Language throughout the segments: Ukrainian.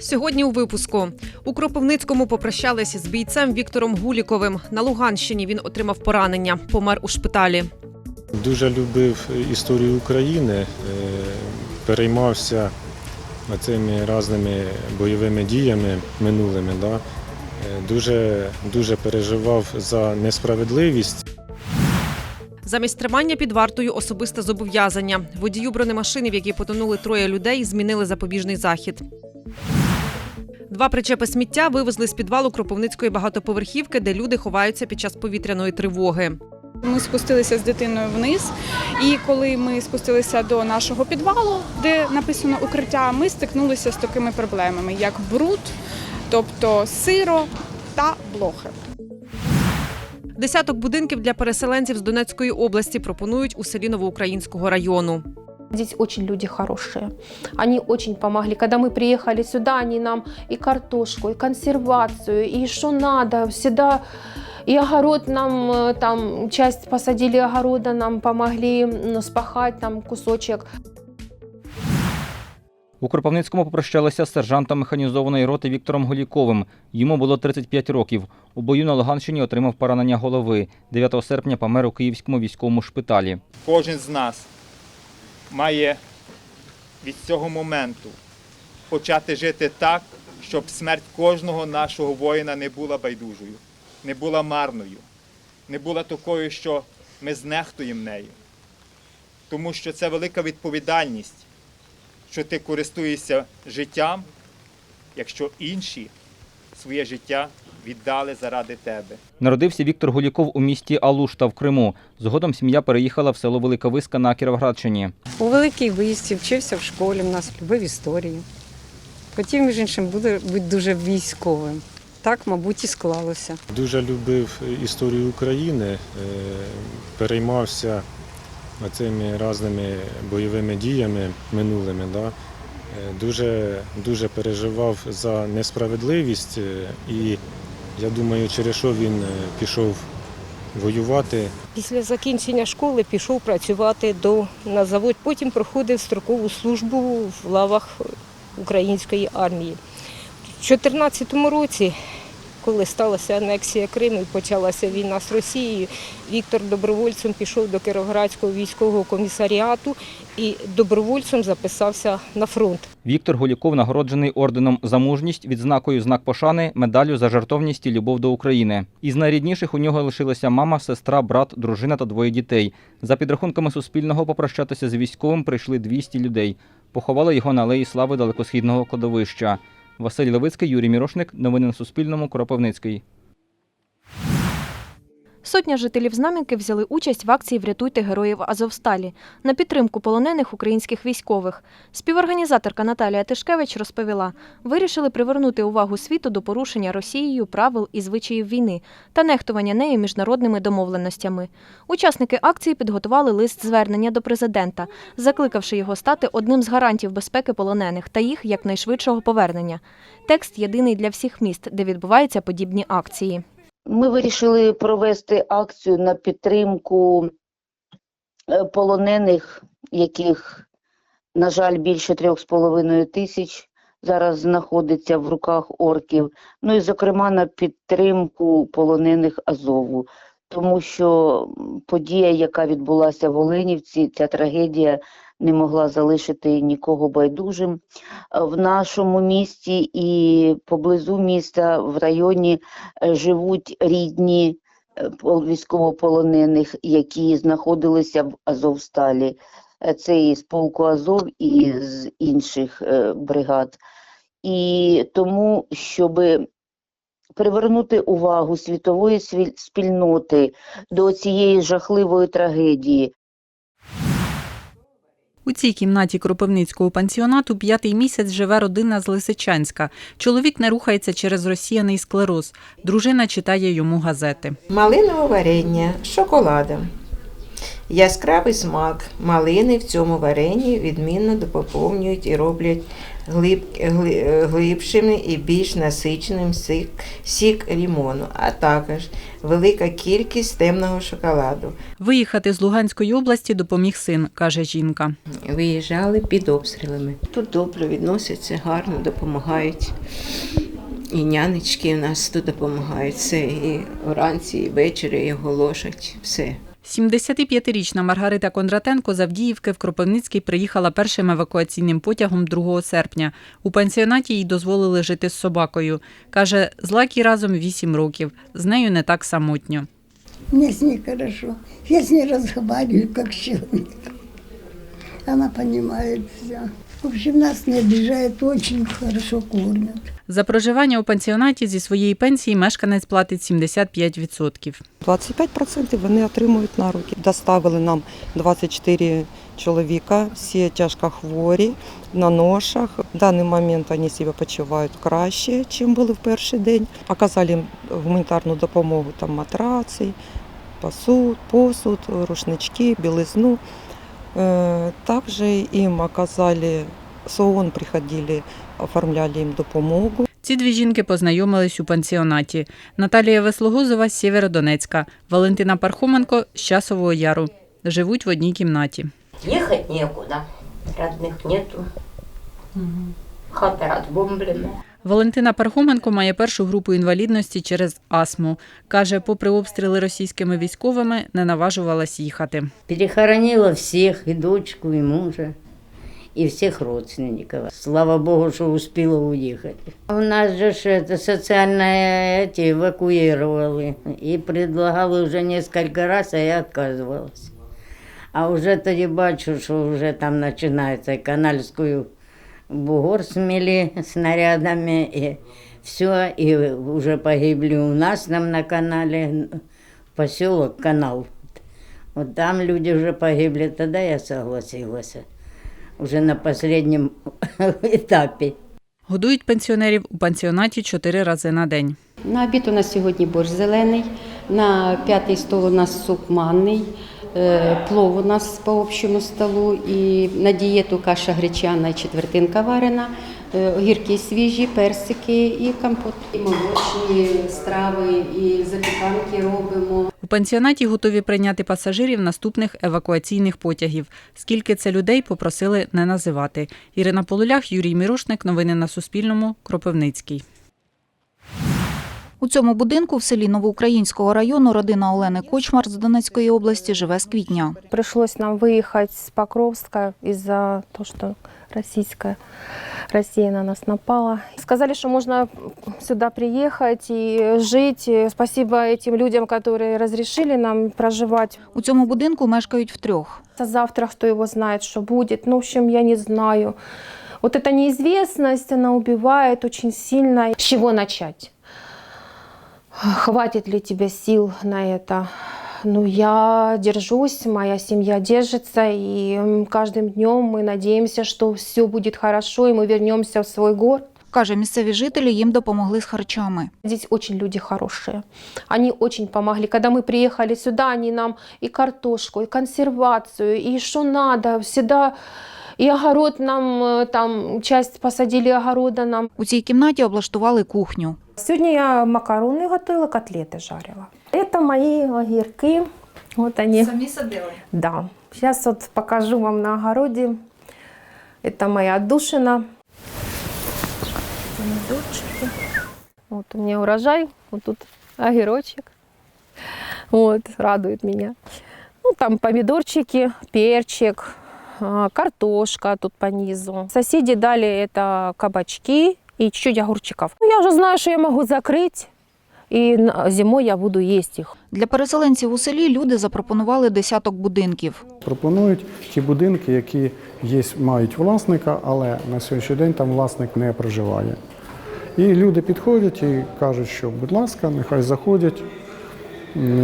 Сьогодні у випуску у Кропивницькому попрощалися з бійцем Віктором Гуліковим. На Луганщині він отримав поранення, помер у шпиталі. Дуже любив історію України, е, переймався цими різними бойовими діями минулими. Да? Е, Дуже, дуже переживав за несправедливість. Замість тримання під вартою особисте зобов'язання. Водію бронемашини, в якій потонули троє людей, змінили запобіжний захід. Два причепи сміття вивезли з підвалу Кропивницької багатоповерхівки, де люди ховаються під час повітряної тривоги. Ми спустилися з дитиною вниз, і коли ми спустилися до нашого підвалу, де написано укриття, ми стикнулися з такими проблемами, як бруд, тобто сиро та блохи. Десяток будинків для переселенців з Донецької області пропонують у селі Новоукраїнського району. Здесь очень люди хорошие. Они очень помогли. Когда мы приехали сюда, они нам и картошку, и консервацию, и что надо, всегда и огород нам э, там часть посадили огорода, нам помогли м, спахать там кусочек. У Кропивницькому попрощалися з сержантом механізованої роти Віктором Голіковим. Йому було 35 років. У бою на Луганщині отримав поранення голови. 9 серпня помер у Київському військовому шпиталі. Кожен з нас має від цього моменту почати жити так, щоб смерть кожного нашого воїна не була байдужою, не була марною, не була такою, що ми знехтуємо нею. Тому що це велика відповідальність, що ти користуєшся життям, якщо інші своє життя віддали заради тебе. Народився Віктор Голіков у місті Алушта в Криму. Згодом сім'я переїхала в село Велика Виска на Кіровоградщині. У великій висті вчився в школі, в нас любив історію. Хотів, між іншим, буде бути дуже військовим. Так, мабуть, і склалося. Дуже любив історію України, е, переймався цими різними бойовими діями минулими. Да? Е, Дуже, дуже переживав за несправедливість е, і я думаю, через що він е, пішов воювати. Після закінчення школи пішов працювати до, на завод, потім проходив строкову службу в лавах української армії. У 2014 році, коли сталася анексія Криму і почалася війна з Росією, Віктор добровольцем пішов до Кіровоградського військового комісаріату і добровольцем записався на фронт. Віктор Голіков нагороджений орденом за мужність, відзнакою знак пошани, медаллю за жартовність і любов до України. Із найрідніших у нього лишилася мама, сестра, брат, дружина та двоє дітей. За підрахунками Суспільного, попрощатися з військовим прийшли 200 людей. Поховали його на алеї слави далекосхідного кладовища. Василь Левицький, Юрій Мірошник. Новини на Суспільному. Кропивницький. Сотня жителів Знам'янки взяли участь в акції Врятуйте героїв Азовсталі на підтримку полонених українських військових. Співорганізаторка Наталія Тишкевич розповіла, вирішили привернути увагу світу до порушення Росією правил і звичаїв війни та нехтування нею міжнародними домовленостями. Учасники акції підготували лист звернення до президента, закликавши його стати одним з гарантів безпеки полонених та їх якнайшвидшого повернення. Текст єдиний для всіх міст, де відбуваються подібні акції. Ми вирішили провести акцію на підтримку е, полонених, яких, на жаль, більше трьох з половиною тисяч зараз знаходиться в руках орків. Ну і, зокрема, на підтримку полонених Азову. Тому що подія, яка відбулася в Оленівці, ця трагедія не могла залишити нікого байдужим. Е, В нашому місті і поблизу міста в районі е, живуть рідні е, військовополонених, які знаходилися в Азовсталі. Це і з полку Азов, і з інших бригад. І тому, щоб привернути увагу світової спільноти до цієї жахливої трагедії, У цій кімнаті Кропивницького пансіонату п'ятий місяць живе родина з Лисичанська. Чоловік не рухається через розсіяний склероз. Дружина читає йому газети. Малинове варення з шоколадом. Яскравий смак малини в цьому варенні відмінно допоповнюють і роблять глиб, гли- глибшим і більш насиченим сік, сік лімону, а також велика кількість темного шоколаду. Виїхати з Луганської області допоміг син, каже жінка. Виїжджали під обстрілами. Тут добре відносяться, гарно допомагають. І нянечки в нас тут допомагають. Все і вранці, і ввечері і ложать. Все. 75-річна Маргарита Кондратенко з Авдіївки в Кропивницький приїхала першим евакуаційним потягом 2 серпня. У пансіонаті їй дозволили жити з собакою. Каже, з Лакі разом 8 років. З нею не так самотньо. Мне с ней хорошо. Я с ней разговариваю как с человеком. Она понимает все. В общем, нас не обижает, очень хорошо кормят. За проживання у пансіонаті зі своєї пенсії мешканець платить 75%. 25% вони отримують на руки. Доставили нам 24 чоловіка, всі тяжко хворі, на ношах. В даний момент вони себе почувають краще, ніж були в перший день. Оказали їм гуманітарну допомогу, там матраци, посуд, посуд, рушнички, білизну. Е, Також їм оказали, ООН приходили, оформляли їм допомогу. Ці дві жінки познайомились у пансіонаті. Наталія Веслогузова з Сєвєродонецька, Валентина Пархоменко з Часового Яру. Живуть в одній кімнаті. Ехать некуда. Родных нету. Хата разбомблена. Валентина Пархоменко має першу групу інвалідності через астму. Каже, попри обстріли російськими військовими, не наважувалась їхати. Перехоронила всех, и дочку, и мужа, и всех родственников. Слава Богу, что успела уехать. У нас же ж это социальное эти эвакуировали. И предлагали уже несколько раз, а я отказывалась. А уже тоді бачу, що вже там починається канальською бугор смели снарядами, и все, и уже погибли у нас там на канале, поселок Канал. Вот там люди уже погибли, тогда я согласилась. Уже на последнем этапе. Годують пенсіонерів у пансіонаті чотири рази на день. На обід у нас сьогодні борщ зелений, на п'ятий стол у нас суп манний, плов у нас по общому столу і на дієту каша гречана і четвертинка варена, е, огірки свіжі, персики і компот. І молочні страви, і запіканки робимо. У пансіонаті готові прийняти пасажирів наступних евакуаційних потягів. Скільки це людей попросили не називати. Ірина Полулях, Юрій Мірошник. Новини на Суспільному. Кропивницький. У цьому будинку в селі Новоукраїнського району родина Олени Кочмар з Донецької області живе з квітня. Пришлось нам выехать с Покровска из-за того, что российская Россия на нас напала. Сказали, что можно сюда приехать и жить. И Спасибо этим людям, которые разрешили нам проживать. У цьому будинку мешкають втрьох. А Завтра кто его знает, что будет. Ну, в общем, я не знаю. Вот эта неизвестность, она убивает очень сильно. С чего начать? Хватит ли тебе сил на это? Ну, я держусь, моя семья держится, и м, каждым днем мы надеемся, что все будет хорошо, и мы вернемся в свой город. Каже, місцеві жителі їм допомогли з харчами. Здесь очень люди хорошие. Они очень помогли. Когда мы приехали сюда, они нам и картошку, и консервацию, и что надо, всегда и огород нам э, там часть посадили огорода нам. У цій кімнаті облаштували кухню. Сегодня я макароны готовила, котлеты жарила. Это мои огірки. вот они. Сами садили? Да. Сейчас вот покажу вам на огороде. Это моя душина. Вот у меня урожай, Вот тут огурочек. Вот радует меня. Ну, там помидорчики, перчик, а, картошка тут по низу. Соседи дали это кабачки, и чуть-чуть огурчиков. Ну, я уже знаю, что я могу закрыть. И на- зимой я буду есть их. Для переселенців у селі люди запропонували десяток будинків. Пропонують ті будинки, які є, мають власника, але на сьогоднішній день там власник не проживає. І люди підходять і кажуть, що, будь ласка, нехай заходять.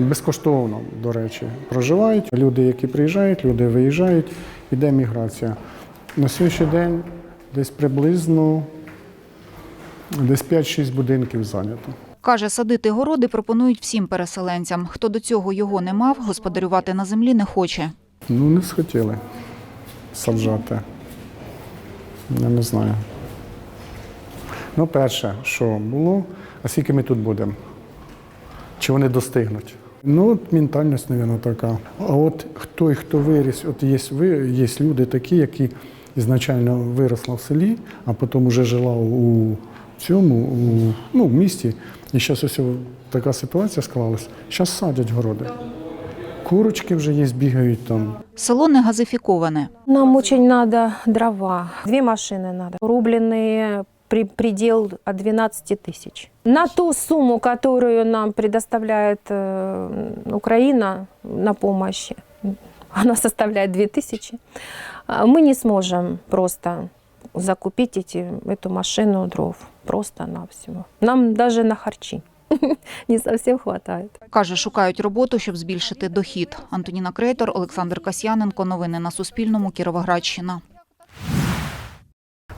Безкоштовно, до речі, проживають. Люди, які приїжджають, люди виїжджають, іде міграція. На сьогоднішній день десь приблизно десь 5-6 будинків зайнято. Каже, садити городи пропонують всім переселенцям. Хто до цього його не мав, господарювати на землі не хоче. Ну, не схотіли саджати. Я не знаю. Ну, перше, що було, а скільки ми тут будемо? Чи вони достигнуть? Ну, от ментальність, мабуть, така. А от той, хто виріс, от є, ви- є люди такі, які ізначально виросла в селі, а потім вже жила у цьому, у, ну, в місті. І зараз ось така ситуація склалась. Зараз садять городи. Курочки вже є, бігають там. Село не газифіковане. Нам очень надо дрова. Две машины надо. Рубленые при, предел от 12 тысяч. На ту сумму, которую нам предоставляет э, Украина на помощь, она составляет 2 тысячи, а мы не сможем просто закупить эти, эту машину дров. Просто-навсего. Нам даже на харчи не совсем хватает. Каже, шукають роботу, щоб збільшити дохід. Антоніна Крейтор, Олександр Касьяненко. Новини на Суспільному. Кіровоградщина.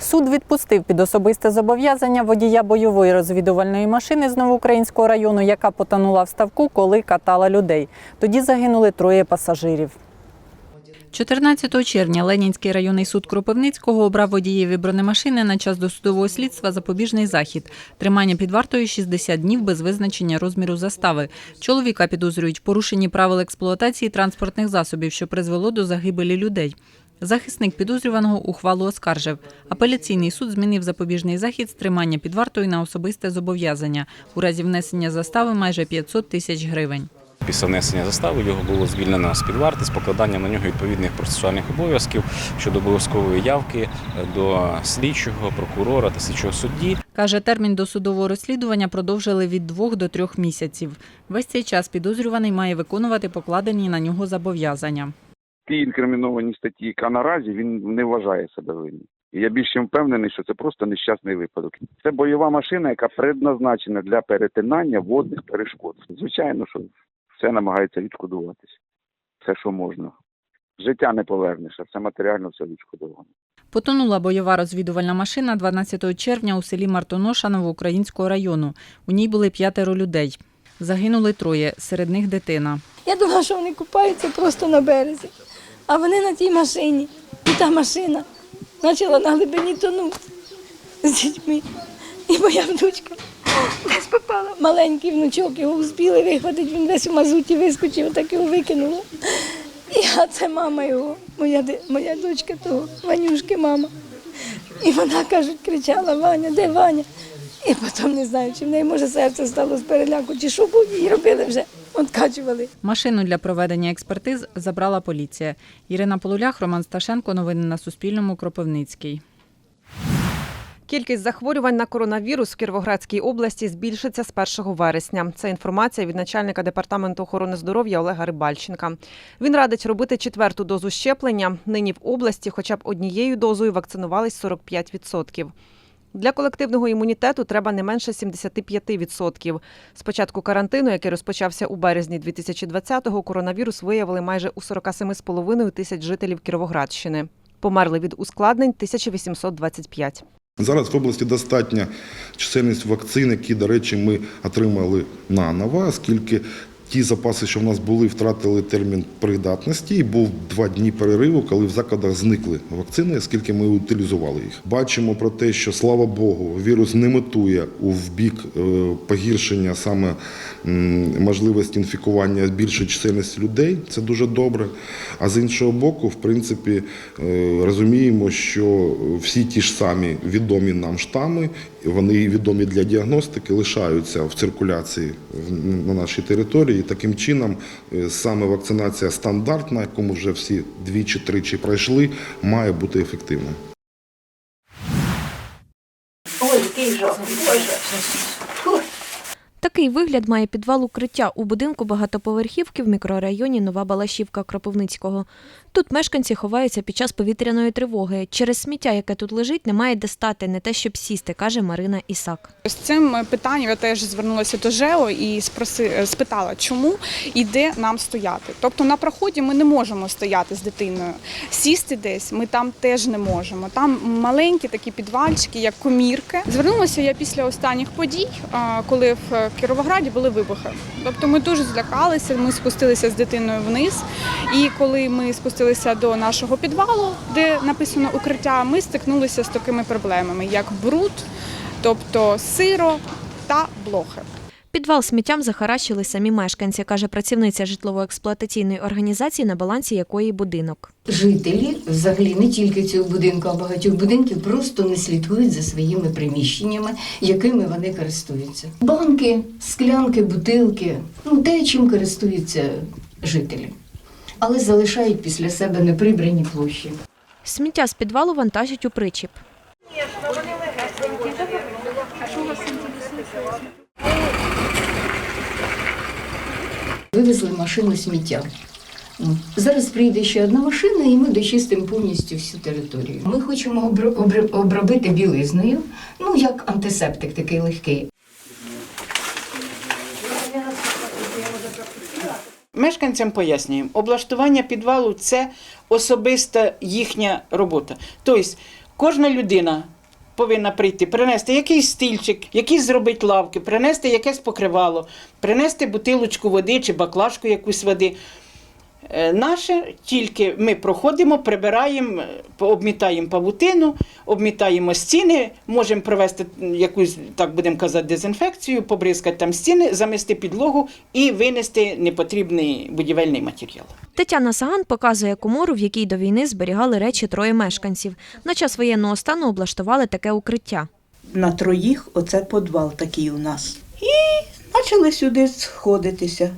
Суд відпустив під особисте зобов'язання водія бойової розвідувальної машини з Новоукраїнського району, яка потонула в ставку, коли катала людей. Тоді загинули троє пасажирів. 14 червня Ленінський районний суд Кропивницького обрав водієві бронемашини на час досудового слідства запобіжний захід. Тримання під вартою 60 днів без визначення розміру застави. Чоловіка підозрюють в порушенні правил експлуатації транспортних засобів, що призвело до загибелі людей. Захисник підозрюваного ухвалу оскаржив. Апеляційний суд змінив запобіжний захід з тримання під вартою на особисте зобов'язання. У разі внесення застави майже 500 тисяч гривень. Після внесення застави його було звільнено з під варти з покладанням на нього відповідних процесуальних обов'язків щодо обов'язкової явки до слідчого, прокурора та слідчого судді. Каже, термін досудового розслідування продовжили від двох до трьох місяців. Весь цей час підозрюваний має виконувати покладені на нього зобов'язання. ті інкриміновані статті, а наразі він не вважає себе винним. Я більш чим впевнений, що це просто нещасний випадок. Це бойова машина, яка предназначена для перетинання водних перешкод. Звичайно, що все намагається відшкодуватися. Все, що можна. Життя не повернеш, а все матеріально все відшкодовано. Потонула бойова розвідувальна машина 12 червня у селі Мартоноша Новоукраїнського району. У ній були п'ятеро людей. Загинули троє, серед них дитина. Я думала, що вони купаються просто на березі. А вони на тій машині. І та машина почала на глибині тонути з дітьми. І моя внучка десь попала. Маленький внучок, його успіли вихватити, він весь у мазуті вискочив, так його викинуло. А це мама його, моя, моя дочка того, Ванюшки мама. І вона, кажуть, кричала, Ваня, де Ваня? І потім не знаю, чи в неї може серце стало з переляку, чи що, бо її робили вже, откачували. Машину для проведення експертиз забрала поліція. Ірина Полулях, Роман Сташенко. Новини на Суспільному. Кропивницький. Кількість захворювань на коронавірус в Кіровоградській області збільшиться з 1 вересня. Це інформація від начальника департаменту охорони здоров'я Олега Рибальченка. Він радить робити четверту дозу щеплення. Нині в області хоча б однією дозою вакцинувались 45%. Для колективного імунітету треба не менше 75%. З початку карантину, який розпочався у березні 2020-го, коронавірус виявили майже у 47,5 тисяч жителів Кіровоградщини. Померли від ускладнень 1825. Зараз в області достатня чисельність вакцин, які, до речі, ми отримали наново, оскільки ті запаси, що в нас були, втратили термін придатності, і був два дні перериву, коли в закладах зникли вакцини, оскільки ми утилізували їх. Бачимо про те, що слава Богу, вірус не метує у вбік е, погіршення саме можливості інфікування більшої чисельності людей. Це дуже добре. А з іншого боку, в принципі, е, розуміємо, що всі ті ж самі відомі нам штами, вони відомі для діагностики, лишаються в циркуляції на нашій території. І таким чином е, саме вакцинація стандартна, яку ми вже всі двічі-тричі пройшли, має бути ефективною. Ой, який жах, боже. Такий вигляд має підвал укриття у будинку багатоповерхівки в мікрорайоні Нова Балашівка Кропивницького. Тут мешканці ховаються під час повітряної тривоги. Через сміття, яке тут лежить, немає де стати, не те, щоб сісти, каже Марина Ісак. З цим питанням я теж звернулася до ЖЕО і спроси, спитала, чому і де нам стояти. Тобто на проході ми не можемо стояти з дитиною. Сісти десь ми там теж не можемо. Там маленькі такі підвальчики, як комірки. Звернулася я після останніх подій, коли в Кіровограді були вибухи. Тобто ми дуже злякалися, ми спустилися з дитиною вниз. І коли ми спустилися до нашого підвалу, де написано укриття, ми стикнулися з такими проблемами, як бруд, тобто сиро та блохи. Підвал сміттям захаращили самі мешканці, каже працівниця житлово-експлуатаційної організації, на балансі якої будинок. Жителі, взагалі не тільки цього будинку, а багатьох будинків просто не слідкують за своїми приміщеннями, якими вони користуються. Банки, склянки, бутилки ну те, чим користуються жителі, але залишають після себе неприбрані площі. Сміття з підвалу вантажать у причіп. Вивезли машину сміття. Зараз прийде ще одна машина, і ми дочистимо повністю всю територію. Ми хочемо обр- обр- обробити білизною, ну як антисептик такий легкий. Мешканцям пояснюємо, облаштування підвалу це особиста їхня робота. Тобто кожна людина повинна прийти, принести якийсь стільчик, якісь зробити лавки, принести якесь покривало, принести бутилочку води чи баклажку якусь води. Е, Наше тільки ми проходимо, прибираємо, е, обмітаємо павутину, обмітаємо стіни, можемо провести якусь, так будемо казати, дезінфекцію, побризкати там стіни, замести підлогу і винести непотрібний будівельний матеріал. Тетяна Саган показує комору, в якій до війни зберігали речі троє мешканців. На час воєнного стану облаштували таке укриття. на троїх оце підвал такий у нас. І почали сюди сходитися.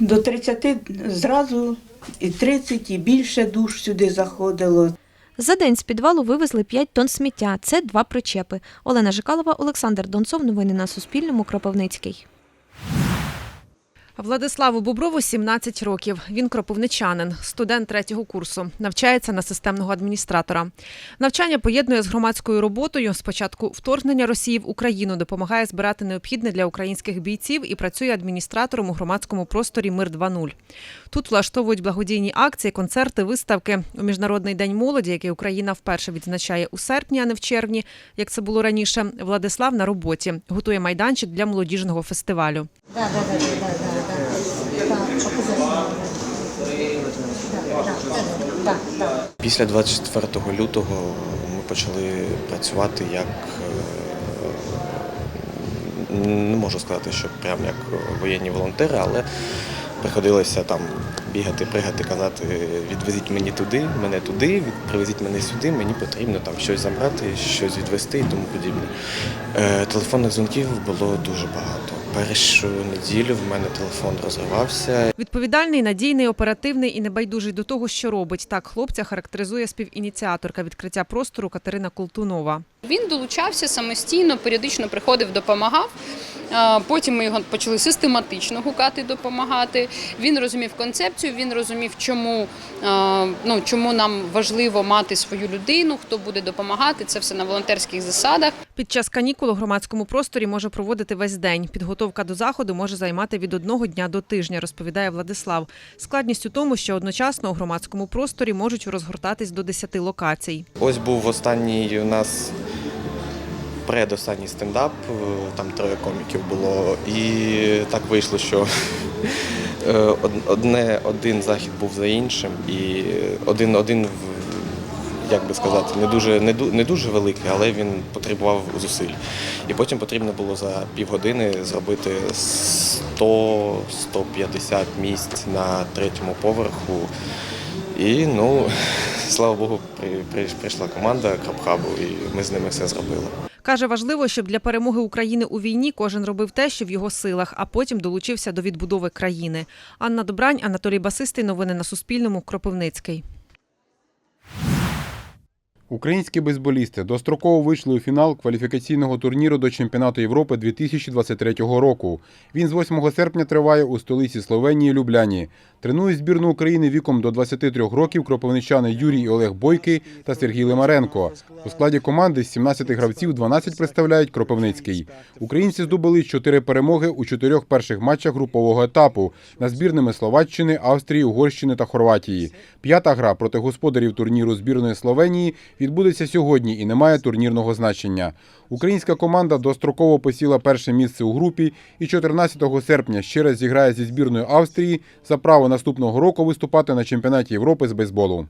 До 30 зразу і 30, і більше душ сюди заходило. За день з підвалу вивезли 5 тонн сміття. Це два причепи. Олена Жикалова, Олександр Донцов. Новини на Суспільному. Кропивницький. Владиславу Боброву 17 років. Він кропивничанин, студент третього курсу. Навчається на системного адміністратора. Навчання поєднує з громадською роботою. Спочатку вторгнення Росії в Україну допомагає збирати необхідне для українських бійців і працює адміністратором у громадському просторі Мир 2.0. Тут влаштовують благодійні акції, концерти, виставки. У міжнародний день молоді, який Україна вперше відзначає у серпні, а не в червні, як це було раніше. Владислав на роботі готує майданчик для молодіжного фестивалю. Після 24 лютого ми почали працювати як е, не можу сказати, що прям як воєнні волонтери, але приходилося там бігати, пригати, казати, відвезіть мені туди, мене туди, привезіть мене сюди, мені потрібно там щось забрати, щось відвезти і тому подібне. Е, Телефонних дзвінків було дуже багато. Першу неділю в мене телефон розривався. Відповідальний, надійний, оперативний і небайдужий до того, що робить. Так хлопця характеризує співініціаторка відкриття простору Катерина Колтунова. Він долучався самостійно, періодично приходив, допомагав. Потім ми його почали систематично гукати, допомагати. Він розумів концепцію, він розумів, чому, ну, чому нам важливо мати свою людину, хто буде допомагати. Це все на волонтерських засадах. Під час канікул у громадському просторі може проводити весь день. Підготовка до заходу може займати від одного дня до тижня, розповідає Владислав. Складність у тому, що одночасно у громадському просторі можуть розгортатись до 10 локацій. Ось був останній у нас предостанній стендап, е, там троє коміків було. І так вийшло, що е, одне, один захід був за іншим, і один, один як би сказати, не дуже, не, не дуже великий, але він потребував зусиль. І потім потрібно було за півгодини зробити 100-150 місць на третьому поверху. І ну, слава Богу, при, при, прийшла команда Крабхабу, і ми з ними все зробили. Каже, важливо, щоб для перемоги України у війні кожен робив те, що в його силах, а потім долучився до відбудови країни. Анна Добрань, Анатолій Басистий. Новини на Суспільному. Кропивницький. Українські бейсболісти достроково вийшли у фінал кваліфікаційного турніру до чемпіонату Європи 2023 року. Він з 8 серпня триває у столиці Словенії Любляні. Тренують збірну України віком до 23 років кропивничани Юрій і Олег Бойки та Сергій Лимаренко. У складі команди з 17 гравців 12 представляють Кропивницький. Українці здобули 4 перемоги у чотирьох перших матчах групового етапу над збірними Словаччини, Австрії, Угорщини та Хорватії. П'ята гра проти господарів турніру збірної Словенії відбудеться сьогодні і не має турнірного значення. Українська команда достроково посіла перше місце у групі і 14 серпня ще раз зіграє зі збірною Австрії за право наступного року виступати на чемпіонаті Європи з бейсболу.